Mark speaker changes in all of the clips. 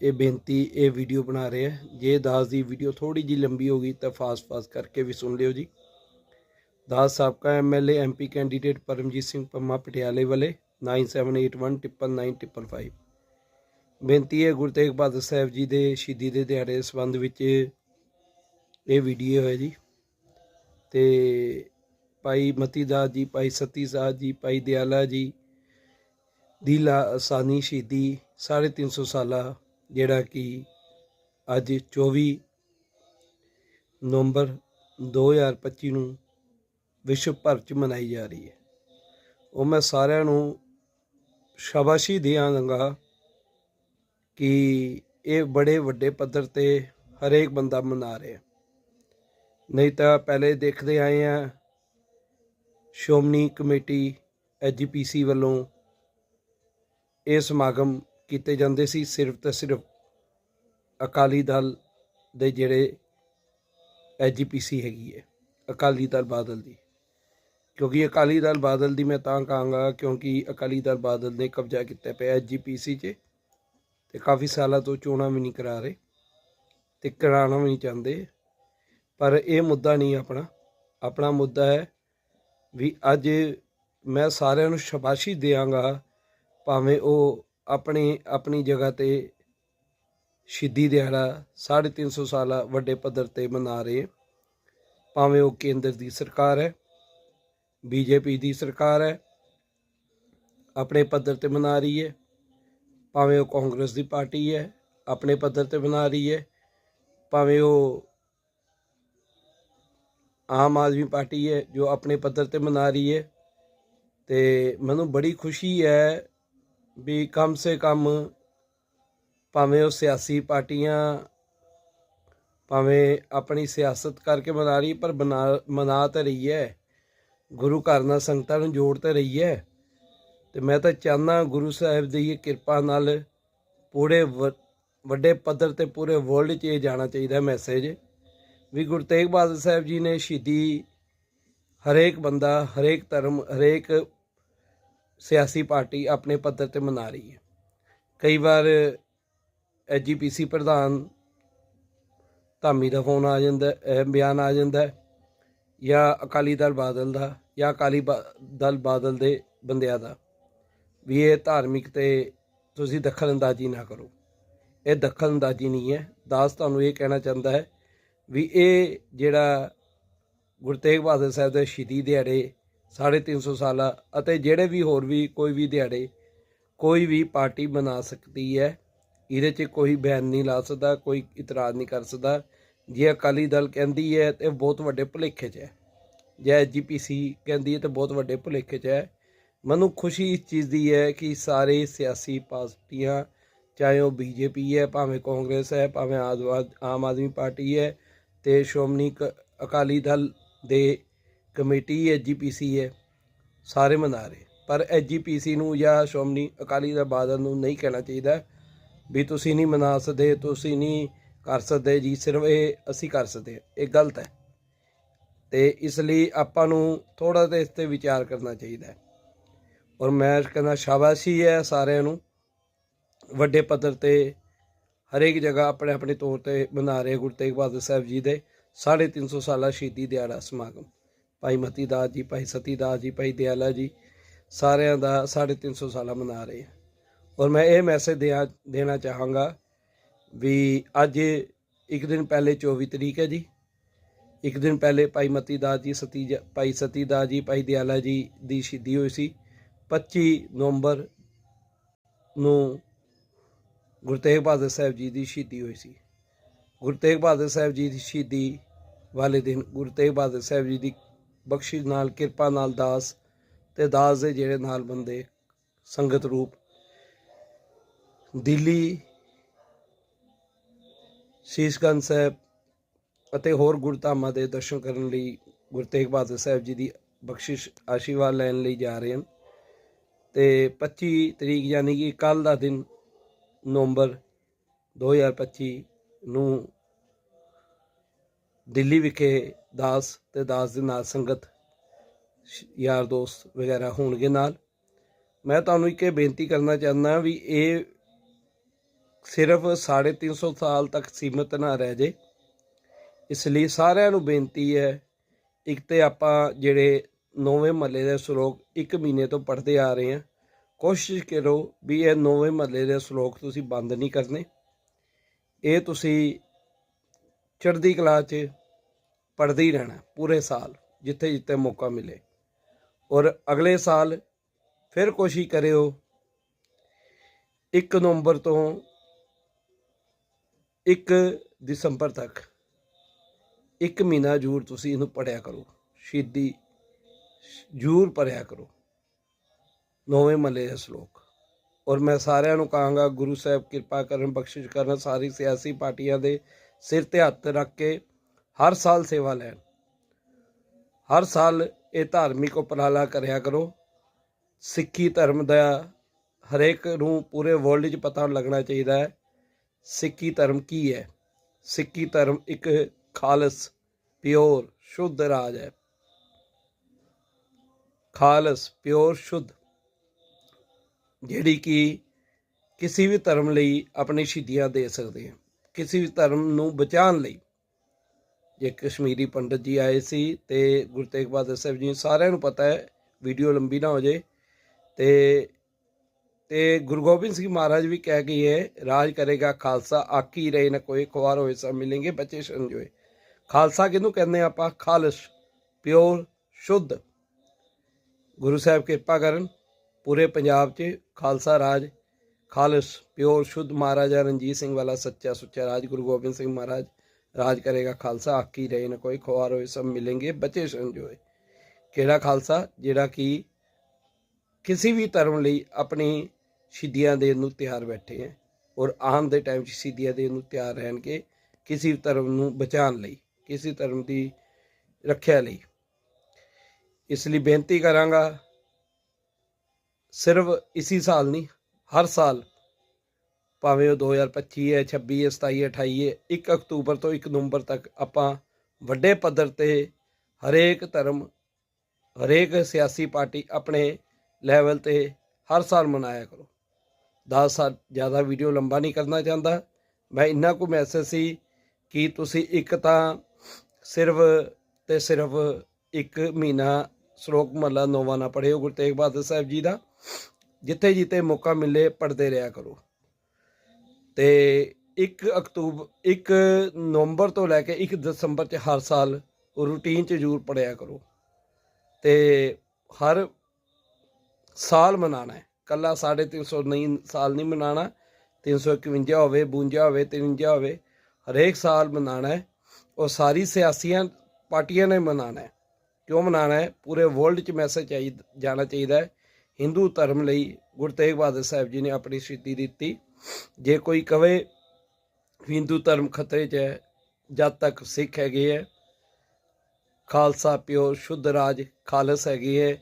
Speaker 1: ਇਹ ਬੇਨਤੀ ਇਹ ਵੀਡੀਓ ਬਣਾ ਰਹੇ ਆ ਜੇ ਦਾਸ ਦੀ ਵੀਡੀਓ ਥੋੜੀ ਜੀ ਲੰਬੀ ਹੋ ਗਈ ਤਾਂ ਫਾਸਟ ਫਾਸਟ ਕਰਕੇ ਵੀ ਸੁਣ ਲਿਓ ਜੀ ਦਾਸ ਸਾਬਕਾ MLA MP candidate Paramjit Singh Pamma ਪਟਿਆਲੇ ਵਾਲੇ 9781999555 ਬੇਨਤੀ ਹੈ ਗੁਰੂ ਤੇਗ ਬਹਾਦਰ ਸਾਹਿਬ ਜੀ ਦੇ ਸ਼ਹੀਦੀ ਦੇ ਦਿਹਾੜੇ ਸੰਬੰਧ ਵਿੱਚ ਇਹ ਵੀਡੀਓ ਹੈ ਜੀ ਤੇ ਭਾਈ ਮਤੀ ਦਾਸ ਜੀ ਭਾਈ ਸਤੀ ਸਾਧ ਜੀ ਭਾਈ ਦਿਆਲਾ ਜੀ ਦੀ ਲਾਸਾਨੀ ਸ਼ਹੀਦੀ ਸਾਢੇ ਤਿੰਨ ਸੌ ਸਾਲਾ ਜਿਹੜਾ ਕਿ ਅੱਜ 24 ਨਵੰਬਰ 2025 ਨੂੰ ਵਿਸ਼ਵ ਭਰ ਚ ਮਨਾਈ ਜਾ ਰਹੀ ਹੈ। ਉਹ ਮੈਂ ਸਾਰਿਆਂ ਨੂੰ ਸ਼ਾਬਾਸ਼ੀ ਦਿਆਂਗਾ ਕਿ ਇਹ ਬੜੇ ਵੱਡੇ ਪੱਧਰ ਤੇ ਹਰੇਕ ਬੰਦਾ ਮਨਾ ਰਿਹਾ ਨਹੀਂ ਤਾਂ ਪਹਿਲੇ ਦੇਖਦੇ ਆਏ ਆ ਸ਼੍ਰੋਮਣੀ ਕਮੇਟੀ ਐਜੀਪੀਸੀ ਵੱਲੋਂ ਇਹ ਸਮਾਗਮ ਕੀਤੇ ਜਾਂਦੇ ਸੀ, ਸਿਰਫ ਤੇ ਸਿਰਫ ਅਕਾਲੀ ਦਲ ਦੇ ਜਿਹੜੇ ਐਜੀਪੀਸੀ ਹੈਗੀ ਹੈ ਅਕਾਲੀ ਦਲ ਬਾਦਲ ਦੀ। ਕਿਉਂਕਿ ਅਕਾਲੀ ਦਲ ਬਾਦਲ ਦੀ ਮੈਂ ਤਾਂ ਕਹਾਂਗਾ, ਕਿਉਂਕਿ ਅਕਾਲੀ ਦਲ ਬਾਦਲ ਨੇ ਕਬਜ਼ਾ ਕੀਤਾ ਪਿਆ ਐਜੀਪੀਸੀ 'ਚ ਤੇ ਕਾਫੀ ਸਾਲਾਂ ਤੋਂ ਚੋਣਾਂ ਵੀ ਨਹੀਂ ਕਰਾ ਰਹੇ ਤੇ ਕਰਾਉਣਾ ਵੀ ਨਹੀਂ ਚਾਹੁੰਦੇ। ਪਰ ਇਹ ਮੁੱਦਾ ਨਹੀਂ ਆਪਣਾ। ਆਪਣਾ ਮੁੱਦਾ ਹੈ ਵੀ ਅੱਜ ਮੈਂ ਸਾਰਿਆਂ ਨੂੰ ਸ਼ਾਬਾਸ਼ੀ ਦਿਆਂਗਾ, ਭਾਵੇਂ ਉਹ ਆਪਣੀ ਆਪਣੀ ਜਗ੍ਹਾ ਤੇ ਸ਼ਹੀਦੀ ਦਿਹਾੜਾ 350 ਸਾਲਾ ਵੱਡੇ ਪੱਧਰ ਤੇ ਮਨਾ ਰਹੇ। ਭਾਵੇਂ ਉਹ ਕੇਂਦਰ ਦੀ ਸਰਕਾਰ ਹੈ, ਬੀਜੇਪੀ ਦੀ ਸਰਕਾਰ ਹੈ, ਆਪਣੇ ਪੱਧਰ ਤੇ ਮਨਾ ਰਹੀ ਹੈ। ਭਾਵੇਂ ਉਹ ਕਾਂਗਰਸ ਦੀ ਪਾਰਟੀ ਹੈ, ਆਪਣੇ ਪੱਧਰ ਤੇ ਮਨਾ ਰਹੀ ਹੈ। ਭਾਵੇਂ ਉਹ ਆਮ ਆਦਮੀ ਪਾਰਟੀ ਹੈ, ਜੋ ਆਪਣੇ ਪੱਧਰ ਤੇ ਮਨਾ ਰਹੀ ਹੈ। ਤੇ ਮੈਨੂੰ ਬੜੀ ਖੁਸ਼ੀ ਹੈ ਵੀ ਕਮ ਸੇ ਕਮ ਭਾਵੇਂ ਉਹ ਸਿਆਸੀ ਪਾਰਟੀਆਂ ਭਾਵੇਂ ਆਪਣੀ ਸਿਆਸਤ ਕਰਕੇ ਮਨਾ ਰਹੀ, ਪਰ ਬਣਾ- ਮਨਾ ਤਾਂ ਰਹੀ ਹੈ। ਗੁਰੂ ਘਰ ਨਾਲ ਸੰਗਤਾਂ ਨੂੰ ਜੋੜ ਤਾਂ ਰਹੀ ਹੈ। ਤੇ ਮੈਂ ਤਾਂ ਚਾਹੁੰਦਾ ਗੁਰੂ ਸਾਹਿਬ ਦੀ ਇਹ ਕਿਰਪਾ ਨਾਲ ਪੂਰੇ ਵ- ਵੱਡੇ ਪੱਧਰ ਤੇ ਪੂਰੇ ਵਰਲਡ 'ਚ ਇਹ ਜਾਣਾ ਚਾਹੀਦਾ ਮੈਸੇਜ ਵੀ ਗੁਰੂ ਤੇਗ ਬਹਾਦਰ ਸਾਹਿਬ ਜੀ ਨੇ ਸ਼ਹੀਦੀ ਹਰੇਕ ਬੰਦਾ, ਹਰੇਕ ਧਰਮ, ਹਰੇਕ ਸਿਆਸੀ ਪਾਰਟੀ ਆਪਣੇ ਪੱਧਰ ਤੇ ਮਨਾ ਰਹੀ ਹੈ। ਕਈ ਵਾਰ ਐਜੀਪੀਸੀ ਪ੍ਰਧਾਨ ਧਾਮੀ ਦਾ ਫੋਨ ਆ ਜਾਂਦਾ ਬਿਆਨ ਆ ਜਾਂਦਾ ਜਾਂ ਅਕਾਲੀ ਦਲ ਬਾਦਲ ਦਾ, ਜਾਂ ਅਕਾਲੀ ਬਾ- ਦਲ ਬਾਦਲ ਦੇ ਬੰਦਿਆਂ ਦਾ। ਵੀ ਇਹ ਧਾਰਮਿਕ ਤੇ ਤੁਸੀਂ ਦਖਲਅੰਦਾਜ਼ੀ ਨਾ ਕਰੋ। ਇਹ ਦਖਲਅੰਦਾਜ਼ੀ ਨਹੀਂ ਹੈ। ਦਾਸ ਤੁਹਾਨੂੰ ਇਹ ਕਹਿਣਾ ਚਾਹੁੰਦਾ ਹੈ ਵੀ ਇਹ ਜਿਹੜਾ ਗੁਰੂ ਤੇਗ ਬਹਾਦਰ ਸਾਹਿਬ ਦੇ ਸ਼ਹੀਦੀ ਦਿਹਾੜੇ 350 ਸਾਲਾ ਅਤੇ ਜਿਹੜੇ ਵੀ ਹੋਰ ਵੀ ਕੋਈ ਵੀ ਦਿਹਾੜੇ, ਕੋਈ ਵੀ ਪਾਰਟੀ ਬਣਾ ਸਕਦੀ ਹੈ, ਇਹਦੇ 'ਚ ਕੋਈ ਬੈਨ ਨਹੀਂ ਲਾ ਸਕਦਾ, ਕੋਈ ਇਤਰਾਜ਼ ਨਹੀਂ ਕਰ ਸਕਦਾ। ਜੇ ਅਕਾਲੀ ਦਲ ਕਹਿੰਦੀ ਹੈ ਤੇ ਬਹੁਤ ਵੱਡੇ ਭੁਲੇਖੇ 'ਚ ਹੈ। ਜੇ ਐਜੀਪੀਸੀ ਕਹਿੰਦੀ ਹੈ ਤੇ ਬਹੁਤ ਵੱਡੇ ਭੁਲੇਖੇ 'ਚ ਹੈ। ਮੈਨੂੰ ਖੁਸ਼ੀ ਇਸ ਚੀਜ਼ ਦੀ ਹੈ ਕਿ ਸਾਰੇ ਸਿਆਸੀ ਪਾਰਟੀਆਂ, ਚਾਹੇ ਉਹ ਬੀਜੇਪੀ ਹੈ, ਭਾਵੇਂ ਕਾਂਗਰਸ ਹੈ, ਭਾਵੇਂ ਆਦਵਾ- ਆਮ ਆਦਮੀ ਪਾਰਟੀ ਹੈ, ਤੇ ਸ਼੍ਰੋਮਣੀ ਕ- ਅਕਾਲੀ ਦਲ ਦੇ ਕਮੇਟੀ ਐਜੀਪੀਸੀ ਹੈ, ਸਾਰੇ ਮਨਾ ਰਹੇ। ਪਰ ਐਜੀਪੀਸੀ ਨੂੰ ਜਾਂ ਸ਼੍ਰੋਮਣੀ ਅਕਾਲੀ ਦਲ ਬਾਦਲ ਨੂੰ ਨਹੀਂ ਕਹਿਣਾ ਚਾਹੀਦਾ ਵੀ ਤੁਸੀਂ ਨਹੀਂ ਮਨਾ ਸਕਦੇ, ਤੁਸੀਂ ਨਹੀਂ ਕਰ ਸਕਦੇ ਜੀ, ਸਿਰਫ ਇਹ ਅਸੀਂ ਕਰ ਸਕਦੇ ਇਹ ਗਲਤ ਹੈ। ਤੇ ਇਸ ਲਈ ਆਪਾਂ ਨੂੰ ਥੋੜਾ ਤੇ ਇਸ ਤੇ ਵਿਚਾਰ ਕਰਨਾ ਚਾਹੀਦਾ ਹੈ। ਔਰ ਮੈਂ ਕਹਿੰਦਾ ਸ਼ਾਬਾਸ਼ੀ ਹੈ ਸਾਰਿਆਂ ਨੂੰ। ਵੱਡੇ ਪੱਧਰ ਤੇ ਹਰੇਕ ਜਗ੍ਹਾ ਆਪਣੇ ਆਪਣੇ ਤੌਰ ਤੇ ਮਨਾ ਰਹੇ ਗੁਰੂ ਤੇਗ ਬਹਾਦਰ ਸਾਹਿਬ ਜੀ ਦੇ 350 ਸਾਲਾ ਸ਼ਹੀਦੀ ਦਿਹਾੜਾ ਸਮਾਗਮ। ਭਾਈ ਮਤੀ ਦਾਸ ਜੀ, ਭਾਈ ਸਤੀ ਦਾਸ ਜੀ, ਭਾਈ ਦਿਆਲਾ ਜੀ, ਸਾਰਿਆਂ ਦਾ 350 ਸਾਲਾ ਮਨਾ ਰਹੇ ਆ। ਔਰ ਮੈਂ ਇਹ ਮੈਸੇਜ ਦਿਆ, ਦੇਣਾ ਚਾਹਾਂਗਾ ਵੀ ਅੱਜ ਇੱਕ ਦਿਨ ਪਹਿਲੇ 24 ਤਰੀਕ ਹੈ ਜੀ। ਇੱਕ ਦਿਨ ਪਹਿਲੇ ਭਾਈ ਮਤੀ ਦਾਸ ਜੀ, ਸਤੀ ਜ- ਭਾਈ ਸਤੀ ਦਾਸ ਜੀ, ਭਾਈ ਦਿਆਲਾ ਜੀ ਦੀ ਸ਼ਹੀਦੀ ਹੋਈ ਸੀ। 25 ਨਵੰਬਰ ਨੂੰ ਗੁਰੂ ਤੇਗ ਬਹਾਦਰ ਸਾਹਿਬ ਜੀ ਦੀ ਸ਼ਹੀਦੀ ਹੋਈ ਸੀ। ਗੁਰੂ ਤੇਗ ਬਹਾਦਰ ਸਾਹਿਬ ਜੀ ਦੀ ਸ਼ਹੀਦੀ ਵਾਲੇ ਦਿਨ ਗੁਰੂ ਤੇਗ ਬਹਾਦਰ ਸਾਹਿਬ ਜੀ ਦੀ ਬਖਸ਼ਿਸ਼ ਨਾਲ, ਕਿਰਪਾ ਨਾਲ ਦਾਸ ਤੇ ਦਾਸ ਦੇ ਜਿਹੜੇ ਨਾਲ ਬੰਦੇ ਸੰਗਤ ਰੂਪ। ਦਿੱਲੀ ਸ਼ੀਸ਼ਗੰਜ ਸਾਹਿਬ ਅਤੇ ਹੋਰ ਗੁਰਧਾਮਾਂ ਦੇ ਦਰਸ਼ਨ ਕਰਨ ਲਈ ਗੁਰੂ ਤੇਗ ਬਹਾਦਰ ਸਾਹਿਬ ਜੀ ਦੀ ਬਖਸ਼ਿਸ਼ ਆਸ਼ੀਰਵਾਦ ਲੈਣ ਲਈ ਜਾ ਰਹੇ ਹਨ। ਤੇ 25 ਤਰੀਕ ਯਾਨੀ ਕਿ ਕੱਲ ਦਾ ਦਿਨ ਨਵੰਬਰ 2025 ਨੂੰ ਦਿੱਲੀ ਵਿਖੇ ਦਾਸ ਤੇ ਦਾਸ ਦੇ ਨਾਲ ਸੰਗਤ, ਯਾਰ ਦੋਸਤ ਵਗੈਰਾ ਹੋਣਗੇ ਨਾਲ। ਮੈਂ ਤੁਹਾਨੂੰ ਇੱਕ ਇਹ ਬੇਨਤੀ ਕਰਨਾ ਚਾਹੁੰਦਾ ਵੀ ਇਹ ਸਿਰਫ 350 ਸਾਲ ਤੱਕ ਸੀਮਿਤ ਨਾ ਰਹਿ ਜੇ। ਇਸ ਲਈ ਸਾਰਿਆਂ ਨੂੰ ਬੇਨਤੀ ਹੈ, ਇੱਕ ਤੇ ਆਪਾਂ ਜਿਹੜੇ ਨੌਵੇਂ ਮਹੱਲੇ ਦੇ ਸ਼ਲੋਕ ਇੱਕ ਮਹੀਨੇ ਤੋਂ ਪੜ੍ਹਦੇ ਆ ਰਹੇ ਹਾਂ, ਕੋਸ਼ਿਸ਼ ਕਰੋ ਵੀ ਇਹ ਨੌਵੇਂ ਮਹੱਲੇ ਦੇ ਸ਼ਲੋਕ ਤੁਸੀਂ ਬੰਦ ਨਹੀਂ ਕਰਨੇ। ਇਹ ਤੁਸੀਂ ਚੜ੍ਹਦੀ ਕਲਾ 'ਚ ਪੜ੍ਹਦੇ ਹੀ ਰਹਿਣਾ, ਪੂਰੇ ਸਾਲ, ਜਿੱਥੇ ਜਿੱਥੇ ਮੌਕਾ ਮਿਲੇ। ਔਰ ਅਗਲੇ ਸਾਲ ਫਿਰ ਕੋਸ਼ਿਸ਼ ਕਰਿਓ 1 ਨਵੰਬਰ ਤੋਂ 1 ਦਸੰਬਰ ਤੱਕ, ਇੱਕ ਮਹੀਨਾ ਜ਼ਰੂਰ ਤੁਸੀਂ ਇਹਨੂੰ ਪੜਿਆ ਕਰੋ, ਸ਼ਹੀਦੀ ਜ਼ਰੂਰ ਪੜਿਆ ਕਰੋ। ਨੌਵੇਂ ਮਹੱਲੇ ਦਾ ਸ਼ਲੋਕ। ਔਰ ਮੈਂ ਸਾਰਿਆਂ ਨੂੰ ਕਹਾਂਗਾ, ਗੁਰੂ ਸਾਹਿਬ ਕਿਰਪਾ ਕਰਨ, ਬਖਸ਼ਿਸ਼ ਕਰਨ ਸਾਰੀ ਸਿਆਸੀ ਪਾਰਟੀਆਂ ਦੇ ਸਿਰ ਤੇ ਹੱਥ ਰੱਖ ਕੇ ਹਰ ਸਾਲ ਸੇਵਾ ਲੈਣ। ਹਰ ਸਾਲ ਇਹ ਧਾਰਮਿਕ ਉਪਰਾਲਾ ਕਰਿਆ ਕਰੋ। ਸਿੱਖੀ ਧਰਮ ਦਾ ਹਰੇਕ ਨੂੰ ਪੂਰੇ ਵਰਲਡ 'ਚ ਪਤਾ ਲੱਗਣਾ ਚਾਹੀਦਾ ਹੈ, ਸਿੱਖੀ ਧਰਮ ਕੀ ਹੈ? ਸਿੱਖੀ ਧਰਮ ਇੱਕ ਖਾਲਸ ਪਿਓਰ ਸ਼ੁੱਧ ਰਾਜ ਹੈ। ਖਾਲਸ ਪਿਓਰ ਸ਼ੁੱਧ। ਜਿਹੜੀ ਕਿ ਕਿਸੇ ਵੀ ਧਰਮ ਲਈ ਆਪਣੀ ਸ਼ਹੀਦੀਆਂ ਦੇ ਸਕਦੇ ਹਾਂ। ਕਿਸੇ ਵੀ ਧਰਮ ਨੂੰ ਬਚਾਉਣ ਲਈ। ਜੇ ਕਸ਼ਮੀਰੀ ਪੰਡਤ ਜੀ ਆਏ ਸੀ ਤੇ ਗੁਰੂ ਤੇਗ ਬਹਾਦਰ ਸਾਹਿਬ ਜੀ ਸਾਰਿਆਂ ਨੂੰ ਪਤਾ ਹੈ, ਵੀਡੀਓ ਲੰਬੀ ਨਾ ਹੋ ਜੇ ਤੇ ਤੇ ਗੁਰੂ ਗੋਬਿੰਦ ਸਿੰਘ ਮਹਾਰਾਜ ਵੀ ਕਹਿ ਗਏ ਹੈ ਰਾਜ ਕਰੇਗਾ ਖਾਲਸਾ, ਆਕੀ ਰਹੇ ਨਾ ਕੋਈ ਖਵਾਰ ਹੋਏ ਸਭ ਮਿਲेंगे ਬੱਚੇ ਸੰਜੋਏ ਖਾਲਸਾ ਕਿਹਨੂੰ ਕਹਿੰਦੇ ਆ ਆਪਾਂ? ਖਾਲਸ, ਪਿਓਰ, ਸ਼ੁੱਧ। ਗੁਰੂ ਸਾਹਿਬ ਕਿਰਪਾ ਕਰਨ, ਪੂਰੇ ਪੰਜਾਬ 'ਚ ਖਾਲਸਾ ਰਾਜ ਖਾਲਸ, ਪਿਓਰ, ਸ਼ੁੱਧ ਮਹਾਰਾਜਾ ਰਣਜੀਤ ਸਿੰਘ ਵਾਲਾ ਸੱਚਾ ਸੁੱਚਾ ਰਾਜ, ਗੁਰੂ ਗੋਬਿੰਦ ਸਿੰਘ ਮਹਾਰਾਜ, ਰਾਜ ਕਰੇਗਾ ਖਾਲਸਾ ਆਕੀ ਰਹੇ ਨਾ, ਕੋਈ ਖੁਆਰ ਹੋਏ, ਸਭ ਮਿਲेंगे ਬਚੇ ਸੰਜੋਏ ਕਿਹੜਾ ਖਾਲਸਾ? ਜਿਹੜਾ ਕਿ ਕਿਸੇ ਵੀ ਧਰਮ ਲਈ ਆਪਣੀ ਸ਼ਹੀਦੀਆਂ ਦੇਣ ਨੂੰ ਤਿਆਰ ਬੈਠੇ ਹੈ ਔਰ ਆਮ ਦੇ ਟਾਈਮ 'ਚ ਸ਼ਹੀਦੀਆਂ ਦੇਣ ਨੂੰ ਤਿਆਰ ਰਹਿਣਗੇ ਕਿਸੇ ਵੀ ਧਰਮ ਨੂੰ ਬਚਾਉਣ ਲਈ, ਕਿਸੇ ਧਰਮ ਦੀ ਰੱਖਿਆ ਲਈ। ਇਸ ਲਈ ਬੇਨਤੀ ਕਰਾਂਗਾ, ਸਿਰਫ ਇਸੀ ਸਾਲ ਨਹੀਂ ਹਰ ਸਾਲ, ਭਾਵੇਂ ਉਹ 2025 ਹੈ 26 ਹੈ 27 ਹੈ 28 ਹੈ 1 ਅਕਤੂਬਰ ਤੋਂ 1 ਨਵੰਬਰ ਤੱਕ ਆਪਾਂ ਵੱਡੇ ਪੱਧਰ ਤੇ ਹਰੇਕ ਧਰਮ, ਹਰੇਕ ਸਿਆਸੀ ਪਾਰਟੀ ਆਪਣੇ ਲੈਵਲ ਤੇ ਹਰ ਸਾਲ ਮਨਾਇਆ ਕਰੋ। 10 ਸਾਲ ਜ਼ਿਆਦਾ ਵੀਡੀਓ ਲੰਬਾ ਨਹੀਂ ਕਰਨਾ ਚਾਹੁੰਦਾ। ਮੈਂ ਇੰਨਾ ਕੁ ਮੈਸੇਜ ਸੀ ਕਿ ਤੁਸੀਂ ਇੱਕ ਤਾਂ ਸਿਰਫ ਤੇ ਸਿਰਫ ਇੱਕ ਮਹੀਨਾ ਸ਼ਲੋਕ ਮਹੱਲਾ ਨੌਵਾਂ ਨਾ ਪੜ੍ਹਿਓ ਗੁਰੂ ਤੇਗ ਬਹਾਦਰ ਸਾਹਿਬ ਜੀ ਦਾ ਜਿੱਥੇ ਜਿੱਥੇ ਮੌਕਾ ਮਿਲੇ, ਪੜ੍ਹਦੇ ਰਿਹਾ ਕਰੋ। ਤੇ 1 ਅਕਤੂਬਰ 1 ਨਵੰਬਰ ਤੋਂ ਲੈ ਕੇ 1 ਦਸੰਬਰ ਚ ਹਰ ਸਾਲ ਰੂਟੀਨ ਚ ਜ਼ਰੂਰ ਪੜਿਆ ਕਰੋ। ਤੇ ਹਰ ਸਾਲ ਮਨਾਣਾ ਹੈ। ਕੱਲਾ 350 ਨਹੀਂ, ਸਾਲ ਨਹੀਂ ਮਨਾਣਾ। 351 ਹੋਵੇ 52 ਹੋਵੇ 53 ਹੋਵੇ, ਹਰੇਕ ਸਾਲ ਮਨਾਣਾ ਹੈ। ਉਹ ਸਾਰੀ ਸਿਆਸੀਆਂ, ਪਾਰਟੀਆਂ ਨੇ ਮਨਾਣਾ ਹੈ। ਕਿਉਂ ਮਨਾਣਾ ਹੈ? ਪੂਰੇ ਵਰਲਡ 'ਚ ਮੈਸੇਜ ਚਾਹੀਦਾ ਜਾਣਾ ਚਾਹੀਦਾ ਹੈ। ਹਿੰਦੂ ਧਰਮ ਲਈ ਗੁਰੂ ਤੇਗ ਬਹਾਦਰ ਸਾਹਿਬ ਜੀ ਨੇ ਆਪਣੀ ਸ਼ਹੀਦੀ ਦਿੱਤੀ ਜੇ ਕੋਈ ਕਵੇ ਹਿੰਦੂ ਧਰਮ ਖਤਰੇ 'ਚ ਹੈ, ਜਦ ਤੱਕ ਸਿੱਖ ਹੈਗੇ ਹੈ, ਖਾਲਸਾ ਪਿਓਰ ਸ਼ੁੱਧ ਰਾਜ ਖਾਲਸ ਹੈਗੀ ਹੈ,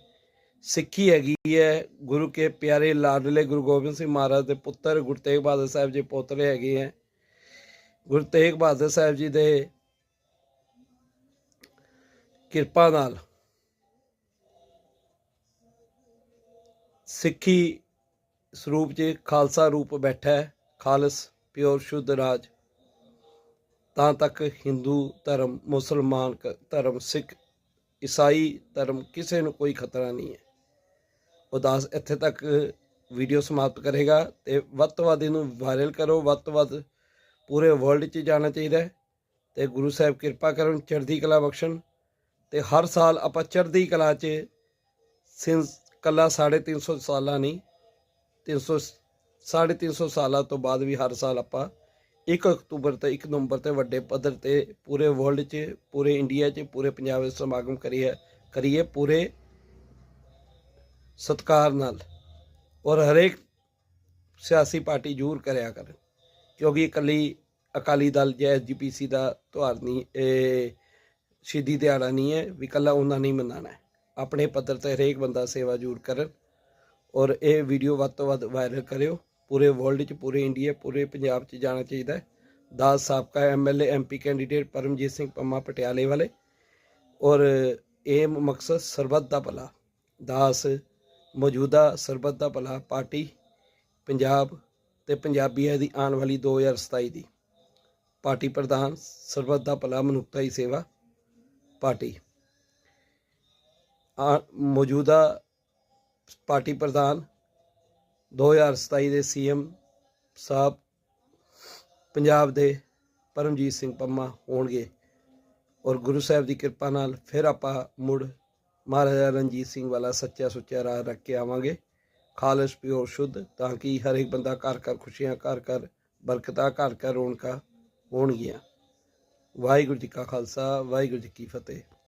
Speaker 1: ਸਿੱਖੀ ਹੈਗੀ ਹੈ, ਗੁਰੂ ਕੇ ਪਿਆਰੇ ਲਾਡਲੇ ਗੁਰੂ ਗੋਬਿੰਦ ਸਿੰਘ ਮਹਾਰਾਜ ਦੇ ਪੁੱਤਰ ਗੁਰੂ ਤੇਗ ਬਹਾਦਰ ਸਾਹਿਬ ਜੀ ਪੋਤਰੇ ਹੈਗੇ ਹੈ, ਗੁਰੂ ਤੇਗ ਬਹਾਦਰ ਸਾਹਿਬ ਜੀ ਦੇ ਕਿਰਪਾ ਨਾਲ ਸਿੱਖੀ ਸਰੂਪ 'ਚ ਖਾਲਸਾ ਰੂਪ ਬੈਠਾ ਹੈ, ਖਾਲਸ ਪਿਓਰ ਸ਼ੁੱਧ ਰਾਜ। ਤਾਂ ਤੱਕ ਹਿੰਦੂ ਧਰਮ, ਮੁਸਲਮਾਨ ਕ- ਧਰਮ, ਸਿੱਖ, ਈਸਾਈ ਧਰਮ ਕਿਸੇ ਨੂੰ ਕੋਈ ਖਤਰਾ ਨਹੀਂ ਹੈ। ਉਦਾਸ ਇੱਥੇ ਤੱਕ ਵੀਡੀਓ ਸਮਾਪਤ ਕਰੇਗਾ ਤੇ ਵੱਧ ਤੋਂ ਵੱਧ ਇਹਨੂੰ ਵਾਇਰਲ ਕਰੋ, ਵੱਧ ਤੋਂ ਵੱਧ ਪੂਰੇ ਵਰਲਡ 'ਚ ਜਾਣਾ ਚਾਹੀਦਾ ਹੈ। ਤੇ ਗੁਰੂ ਸਾਹਿਬ ਕਿਰਪਾ ਕਰਨ, ਚੜ੍ਹਦੀ ਕਲਾ ਬਖਸ਼ਣ ਤੇ ਹਰ ਸਾਲ ਆਪਾਂ ਚੜ੍ਹਦੀ ਕਲਾ 'ਚ ਸਿੰਸ ਕੱਲਾ 350 ਸਾਲਾਂ ਨਹੀਂ 300 350 ਸਾਲਾਂ ਤੋਂ ਬਾਅਦ ਵੀ ਹਰ ਸਾਲ ਆਪਾਂ 1 ਅਕਤੂਬਰ ਤੇ 1 ਨਵੰਬਰ ਤੇ ਵੱਡੇ ਪੱਧਰ ਤੇ ਪੂਰੇ ਵਰਲਡ 'ਚ, ਪੂਰੇ ਇੰਡੀਆ 'ਚ, ਪੂਰੇ ਪੰਜਾਬ ਵਿੱਚ ਸਮਾਗਮ ਕਰੀਏ ਕਰੀਏ ਪੂਰੇ ਸਤਕਾਰ ਨਾਲ ਔਰ ਹਰੇਕ ਸਿਆਸੀ ਪਾਰਟੀ ਜ਼ਰੂਰ ਕਰਿਆ ਕਰ, ਕਿਉਂਕਿ ਇਕੱਲੀ ਅਕਾਲੀ ਦਲ ਜਾਂ ਐਸਜੀਪੀਸੀ ਦਾ ਤਿਉਹਾਰ ਨਹੀਂ, ਇਹ ਸ਼ਹੀਦੀ ਦਿਹਾੜਾ ਨਹੀਂ ਹੈ, ਵੀ ਇਕੱਲਾ ਉਹਨਾਂ ਨਹੀਂ ਮਨਾਉਣਾ ਆਪਣੇ ਪੱਧਰ ਤੇ ਹਰੇਕ ਬੰਦਾ ਸੇਵਾ ਜ਼ਰੂਰ ਕਰਨ ਔਰ ਇਹ ਵੀਡੀਓ ਵੱਧ ਤੋਂ ਵੱਧ ਵਾਇਰਲ ਕਰਿਓ। ਪੂਰੇ ਵਰਲਡ 'ਚ, ਪੂਰੇ ਇੰਡੀਆ ਪੂਰੇ ਪੰਜਾਬ 'ਚ ਜਾਣਾ ਚਾਹੀਦਾ ਹੈ। ਦਾਸ ਸਾਬਕਾ MLA MP candidate Paramjit Singh Pamma ਪਟਿਆਲੇ ਵਾਲੇ ਔਰ ਇਹ ਮਕਸਦ ਸਰਬੱਤ ਦਾ ਭਲਾ, ਦਾਸ ਮੌਜੂਦਾ ਸਰਬੱਤ ਦਾ ਭਲਾ ਪਾਰਟੀ ਪੰਜਾਬ ਤੇ ਪੰਜਾਬੀਆਂ ਦੀ ਆਉਣ ਵਾਲੀ 2027 ਦੀ। ਪਾਰਟੀ ਪ੍ਰਧਾਨ, ਸਰਬੱਤ ਦਾ ਭਲਾ ਮਨੁੱਖਤਾ ਹੀ ਸੇਵਾ ਪਾਰਟੀ। ਮੌਜੂਦਾ ਪਾਰਟੀ ਪ੍ਰਧਾਨ 2027 ਦੇ ਸੀਐਮ ਸਾਹਿਬ ਪੰਜਾਬ ਦੇ ਪਰਮਜੀਤ ਸਿੰਘ ਪੰਮਾ ਹੋਣਗੇ ਔਰ ਗੁਰੂ ਸਾਹਿਬ ਦੀ ਕਿਰਪਾ ਨਾਲ ਫਿਰ ਆਪਾਂ ਮੁੜ ਮਹਾਰਾਜਾ ਰਣਜੀਤ ਸਿੰਘ ਵਾਲਾ ਸੱਚਾ ਸੁੱਚਾ ਰਾਹ ਰੱਖ ਕੇ ਆਵਾਂਗੇ। ਖਾਲਸ ਪਿਓਰ ਸ਼ੁੱਧ ਤਾਂ ਕਿ ਹਰ ਇੱਕ ਬੰਦਾ ਘਰ ਘਰ ਖੁਸ਼ੀਆਂ, ਘਰ ਘਰ ਬਰਕਤਾਂ, ਘਰ ਘਰ ਰੌਣਕਾਂ ਹੋਣਗੀਆਂ। ਵਾਹਿਗੁਰੂ ਜੀ ਕਾ ਖਾਲਸਾ, ਵਾਹਿਗੁਰੂ ਜੀ ਕੀ ਫਤਿਹ।